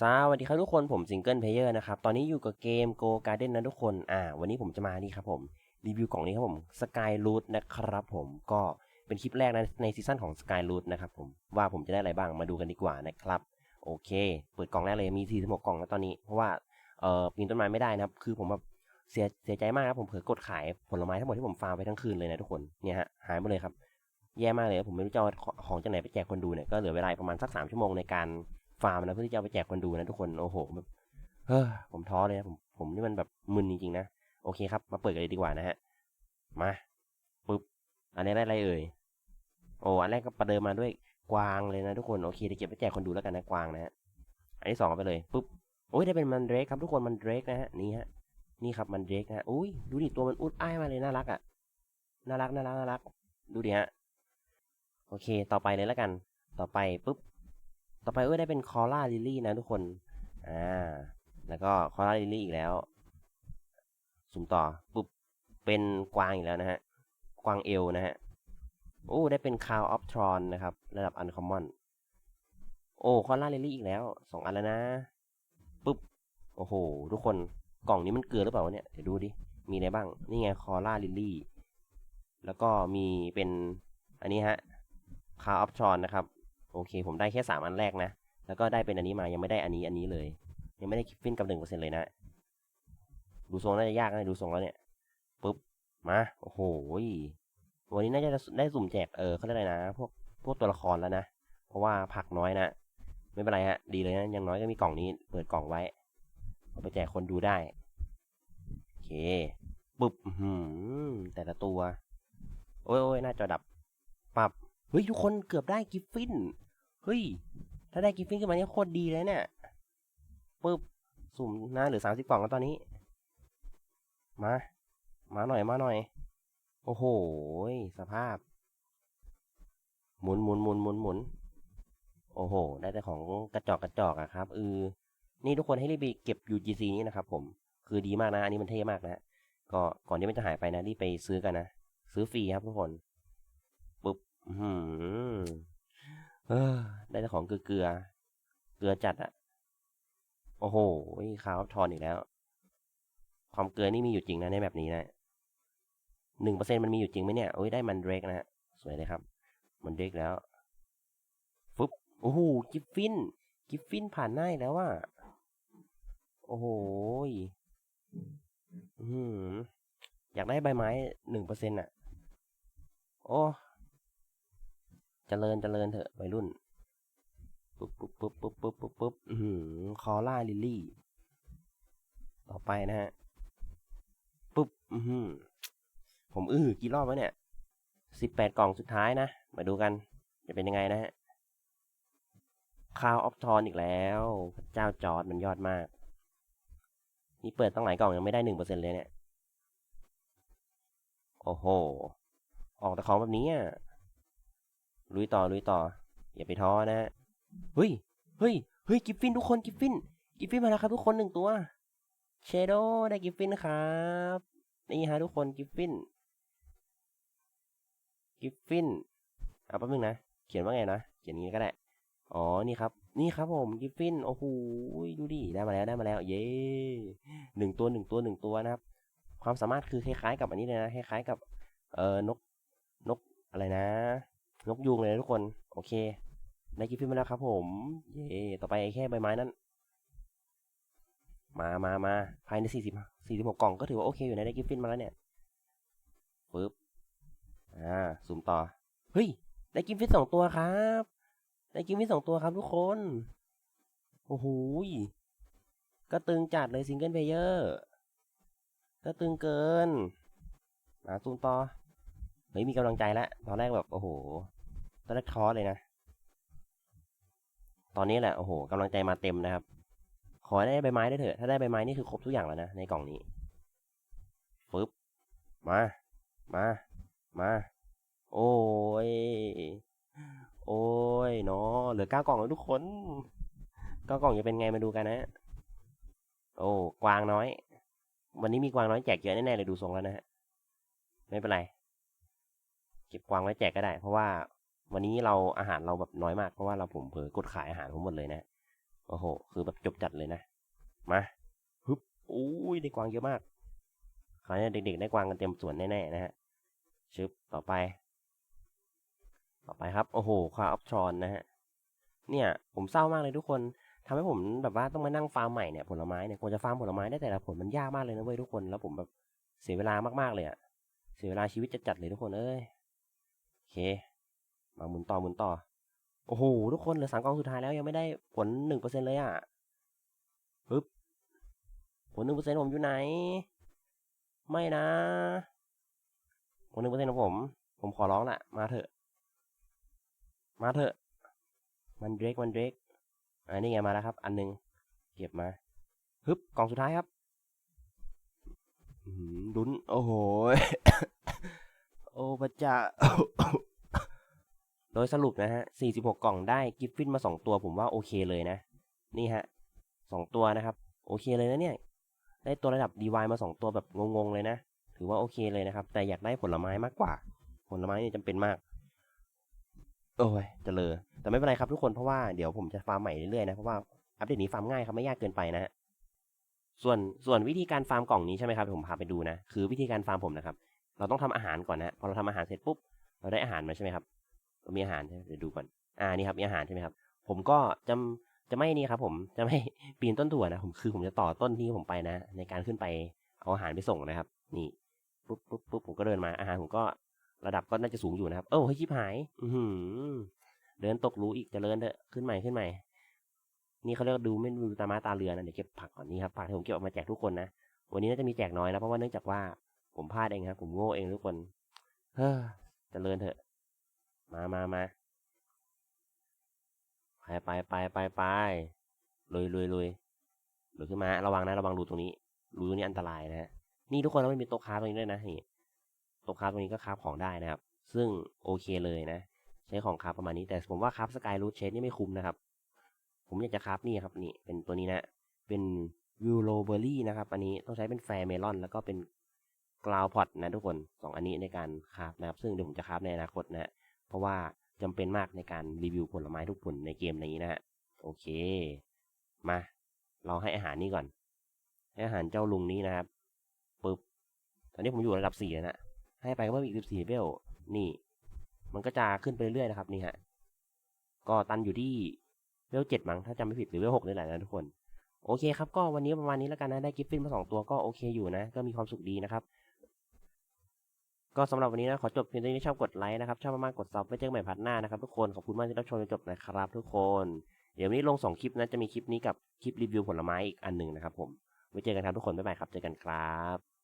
สวัสดีครับทุกคนผมซิงเกิลเพลเยอร์นะครับตอนนี้อยู่กับเกม Go Garden นะทุกคนอ่าวันนี้ผมจะมานี่ครับผมรีวิวกล่องนี้ครับผม Sky Root นะครับผมก็เป็นคลิปแรกนะในซีซั่นของ Sky Root นะครับผมว่าผมจะได้อะไรบ้างมาดูกันดีกว่านะครับโอเค เปิดกล่องแรกเลยมี46กล่องแล้วตอนนี้ เพราะว่าเอ่อปีนต้นไม้ไม่ได้นะครับ คือผมแบบเสียเสียใจมากครับผมเผลอกดขายผลไม้ทั้งหมดที่ผมฟาร์มไปทั้งคืนเลยนะทุกคนเนี่ยฮะหายหมดเลยครับแย่มากเลยผมไม่รู้จะเอาของจากไหนไปแจกคนดูเนี่ยก็เหลือเวลาประมาณสักสามชั่วโมงในการ ฟาร์มนะเพื่อที่จะไปแจกคนดูนะทุกคนโอ้โหแบบเฮ้อผมท้อเลยนะผมผมนี่มันแบบมึนจริงๆนะโอเคครับ มาเปิดกันเลยดีกว่านะฮะมาปึ๊บอันนี้ได้อะไรเอ่ยโอ้อันแรกก็ประเดิมมาด้วยกวางเลยนะทุกคนโอเคเดี๋ยวเก็บไปแจกคนดูแล้วกันนะกวางนะฮะอันที่สองเอาไปเลยปึ๊บโอ้ยได้เป็นมันเดรกครับทุกคนมันเดรกนะฮะนี่ฮะนี่ครับมันเดรกนะฮะอุ้ยดูดิตัวมันอุดอ้ายมาเลยน่ารักอะน่ารักน่ารักน่ารักดูดิฮะโอเค ต่อไปเลยแล้วกัน ต่อไปปุ๊บ ต่อไปเอ้ยได้เป็นคอร่าลิลลี่นะทุกคน อ่า แล้วก็คอร่าลิลลี่อีกแล้ว สุ่มต่อ ปุ๊บ เป็นกวางอีกแล้วนะฮะ กวางเอลนะฮะ โอ้ ได้เป็นคาวออฟทรอนนะครับ ระดับอันคอมมอน โอ้ คอร่าลิลลี่อีกแล้ว สองอันแล้วนะ ปุ๊บ โอ้โห ทุกคน กล่องนี้มันเกลือหรือเปล่าเนี่ย เดี๋ยวดูดิ มีอะไรบ้าง นี่ไงคอร่าลิลลี่ แล้วก็มีเป็น อันนี้ฮะ คาออฟชอนนะครับ โอเค ผมได้แค่สามอันแรกนะ แล้วก็ได้เป็นอันนี้มายังไม่ได้อันนี้อันนี้เลย ยังไม่ได้คิฟฟินกับหนึ่งเปอร์เซ็นต์เลยนะ ดูทรงน่าจะยากนะดูทรงแล้วเนี่ยปุ๊บมาโอ้โหวันนี้น่าจะได้สุ่มแจกเออเขาเรียกอะไรนะ พวกพวกตัวละครแล้วนะ เพราะว่าผักน้อยนะไม่เป็นไรฮะดีเลยนะอยังน้อยก็มีกล่องนี้ เปิดกล่องไว้เอาไปแจกคนดูได้โอเคปุ๊บหือแต่ละตัว โอ้ยโอ้ยน้าจอดับปรับเฮ้ยทุกคนเกือบได้กิฟฟิน เฮ้ย ถ้าได้กิฟฟินขึ้นมาเนี่ยโคตรดีเลยเนี่ยปึ๊บสุ่มนะเหลือสามสิบกล่องแล้วตอนนี้ มา มาหน่อยมาหน่อย โอ้โห สภาพ หมุนหมุนหมุนหมุนหมุนโอ้โห ได้แต่ของกระจอกกระจอกอะครับเออนี่ทุกคนให้รีบไปเก็บ UGC นี้นะครับผม คือดีมากนะ อันนี้มันเท่มากนะ ก็ก่อนที่มันจะหายไปนะ รีบไปซื้อกันนะ ซื้อฟรีครับทุกคน ปุ๊บ อืม เออได้แต่ของเกลือเกลือเกลือจัดอะโอ้โหขาวทอนอีกแล้ว ความเกลือนี่มีอยู่จริงนะในแบบนี้นะหนึ่งเปอร์เซ็นมันมีอยู่จริงไหมเนี่ยโอ้ยได้มันเดรกนะฮะสวยเลยครับ มันเดรกแล้วฟึบโอ้โหกิฟฟิน กิฟฟินผ่านหน้าแล้วว่าโอ้โหอืมอยากได้ใบไม้หนึ่งเปอร์เซ็นต์อะ โอ้ เจริญเจริญเถอะวัยรุ่น ปุ๊บปุ๊บปุ๊บปุ๊บปุ๊บปุ๊บปุ๊บอืมคอล่าลิลลี่ ต่อไปนะฮะ ปุ๊บอืมผมอื้อกี่รอบวะเนี่ยสิบแปดกล่องสุดท้ายนะ มาดูกัน จะเป็นยังไงนะฮะคาวออฟทอนอีกแล้วพระเจ้าจอร์ดมันยอดมาก นี่เปิดตั้งหลายกล่องยังไม่ได้หนึ่งเปอร์เซ็นเลยเนี่ย โอ้โห ออกแต่ของแบบนี้อะ ลุยต่อลุยต่อ อย่าไปท้อนะเฮ้ยเฮ้ยเฮ้ยกิฟฟินทุกคนกิฟฟินกิฟฟินมาแล้วครับทุกคนหนึ่งตัวเชโดได้กิฟฟินครับนี่ฮะทุกคนกิฟฟินกิฟฟินเอาแป๊บนึงนะ เขียนว่าไงนะ เขียนงี้ก็ได้ อ๋อ นี่ครับ นี่ครับผม กิฟฟิน โอ้โห ดูดิ ได้มาแล้ว ได้มาแล้ว เย้หนึ่งตัวหนึ่งตัวหนึ่งตัวนะครับ ความสามารถคือคล้ายๆกับอันนี้เลยนะ คล้ายๆกับ เอ่อ นก นก อะไรนะ นกยูงเลยนะทุกคน โอเคได้กิฟต์ฟินมาแล้วครับผม เย่ต่อไปแค่ใบไม้นั้น มามามาภายในสี่สิบสี่สิบหกกล่องก็ถือว่าโอเคอยู่นะได้กิฟต์ฟินมาแล้วเนี่ยปึ๊บอ่าซูมต่อ เฮ้ย ได้กิฟต์ฟินสองตัวครับ ได้กิฟต์ฟินสองตัวครับทุกคน โอ้โหก็ตึงจัดเลยซิงเกิลเพลเยอร์ ก็ตึงเกินมาซูมต่อ เฮ้ยมีกำลังใจแล้ว ตอนแรกแบบ โอ้โห ตอนแรกท้อเลยนะ ตอนนี้แหละโอ้โหกำลังใจมาเต็มนะครับ ขอได้ใบไม้ได้เถอะ ถ้าได้ใบไม้นี่คือครบทุกอย่างแล้วนะในกล่องนี้ฟึบมา มา มา โอ้ย โอ้ยเนาะเหลือเก้ากล่องแล้วทุกคนเก้ากล่องจะเป็นไงมาดูกันนะ โอ้กวางน้อย วันนี้มีกวางน้อยแจกเยอะแน่ๆเลยดูทรงแล้วนะฮะ ไม่เป็นไร เก็บกวางไว้แจกก็ได้ เพราะว่า วันนี้เราอาหารเราแบบน้อยมากเพราะว่าเราผมเผลอกดขายอาหารผมหมดเลยนะโอ้โห คือแบบจบจัดเลยนะ มาฮึบอุ้ยได้กวางเยอะมากคราวนี้เด็กๆได้กวางกันเต็มสวนแน่ๆนะฮะชึบต่อไป ต่อไปครับ โอ้โหควาออฟทรอนนะฮะเนี่ยผมเศร้ามากเลยทุกคนทำให้ผมแบบว่าต้องมานั่งฟาร์มใหม่เนี่ยผลไม้เนี่ยกว่าจะฟาร์มผลไม้ได้แต่ละผลมันยากมากเลยนะเว้ยทุกคนแล้วผมแบบเสียเวลามากๆเลยอะเสียเวลาชีวิตจัดๆเลยทุกคนเอ้ยโอเค มาหมุนต่อหมุนต่อ โอ้โห ทุกคนเหลือสามกองสุดท้ายแล้วยังไม่ได้ผลหนึ่งเปอร์เซ็นเลยอะปึ๊บผลหนึ่งเปอร์เซ็นผมอยู่ไหน ไม่นะผลหนึ่งเปอร์เซ็นของผม ผมขอร้องแหละมาเถอะ มาเถอะ มันเดรกมันเดรกอันนี้ไงมาแล้วครับ อันหนึ่งเก็บมาฮึบกล่องสุดท้ายครับอืมดุนโอ้โห โอ้พระเจ้า โดยสรุปนะฮะ 46 กล่องได้กิฟฟินมา 2 ตัวผมว่าโอเคเลยนะ นี่ฮะ 2 ตัวนะครับ โอเคเลยนะเนี่ย ได้ตัวระดับดีวายมา 2 ตัวแบบงงๆเลยนะ ถือว่าโอเคเลยนะครับ แต่อยากได้ผลไม้มากกว่า ผลไม้เนี่ยจำเป็นมาก โอ้ยจะเลยแต่ไม่เป็นไรครับทุกคน เพราะว่าเดี๋ยวผมจะฟาร์มใหม่เรื่อยๆนะ เพราะว่าอัปเดตนี้ฟาร์มง่ายครับไม่ยากเกินไปนะฮะ ส่วนส่วนวิธีการฟาร์มกล่องนี้ใช่ไหมครับผมพาไปดูนะ คือวิธีการฟาร์มผมนะครับ เราต้องทำอาหารก่อนนะ พอเราทำอาหารเสร็จปุ๊บ เราได้อาหารมาใช่ไหมครับ มีอาหารใช่ไหมเดี๋ยวดูก่อนอ่านี่ครับมีอาหารใช่ไหมครับ ผมก็จะจะไม่นี่ครับ ผมจะไม่ปีนต้นถั่วนะผมคือผมจะต่อต้นที่ผมไปนะ ในการขึ้นไปเอาอาหารไปส่งนะครับ นี่ปุ๊บปุ๊บปุ๊บผมก็เดินมาอาหารผมก็ระดับก็น่าจะสูงอยู่นะครับ เอ้าเฮ้ยชิบหาย อืเดินตกรู้อีกจะเจริญเถอะขึ้นใหม่ขึ้นใหม่ นี่เขาเรียกดูไม่ดูตามาตาเรือนะเดี๋ยวเก็บผักก่อนนี่ครับผักที่ผมเก็บออกมาแจกทุกคนนะวันนี้น่าจะมีแจกน้อยนะเพราะว่าเนื่องจากว่าผมพลาดเองครับผมโง่เองทุกคน เฮ้อจะเจริญเถอะ มามามาไปไปไปไปไปลุยลุยลุยลุยขึ้นมา ระวังนะ ระวังรูตรงนี้ รูตรงนี้อันตรายนะฮะ นี่ทุกคนแล้วมันมีโต๊ะค้าตรงนี้ด้วยนะนี่โต๊ะค้าตรงนี้ก็ค้าของได้นะครับ ซึ่งโอเคเลยนะ ใช้ของค้าประมาณนี้ แต่ผมว่าค้าสกายรูทเชดนี่ไม่คุ้มนะครับ ผมอยากจะค้านี่ครับ นี่ เป็นตัวนี้นะ เป็นวิวโรเบอรี่นะครับ อันนี้ต้องใช้เป็นแฟร์เมลอน แล้วก็เป็นกราวพอตนะทุกคนสองอันนี้ในการคาฟนะครับ ซึ่งเดี๋ยวผมจะคาฟในอนาคตนะฮะ เพราะว่าจำเป็นมากในการรีวิวผลไม้ทุกผลในเกมนี้นะฮะโอเค มา เราให้อาหารนี่ก่อนให้อาหารเจ้าลุงนี้นะครับปึ๊บตอนนี้ผมอยู่ระดับสี่แล้วนะให้ไปก็เพิ่มอีกสิบสี่เวลนี่ มันก็จะขึ้นไปเรื่อยๆนะครับนี่ฮะก็ตันอยู่ที่เวลเจ็ดมั้งถ้าจำไม่ผิดหรือเลเวลหกนี่แหละนะทุกคนโอเคครับก็วันนี้ประมาณนี้แล้วกันนะได้กิฟฟินมาสองตัวก็โอเคอยู่นะ ก็มีความสุขดีนะครับ ก็สำหรับวันนี้นะขอจบเพียงเท่านี้ชอบกดไลค์นะครับชอบมากๆกดซับไว้เจอกันใหม่พัดหน้านะครับทุกคนขอบคุณมากที่รับชมจนจบนะครับทุกคน เดี๋ยววันนี้ลงสองคลิปนะจะมีคลิปนี้กับคลิปรีวิวผลไม้อีกอันหนึ่งนะครับผมไว้เจอกันครับทุกคนบ๊ายบายครับเจอกันครับ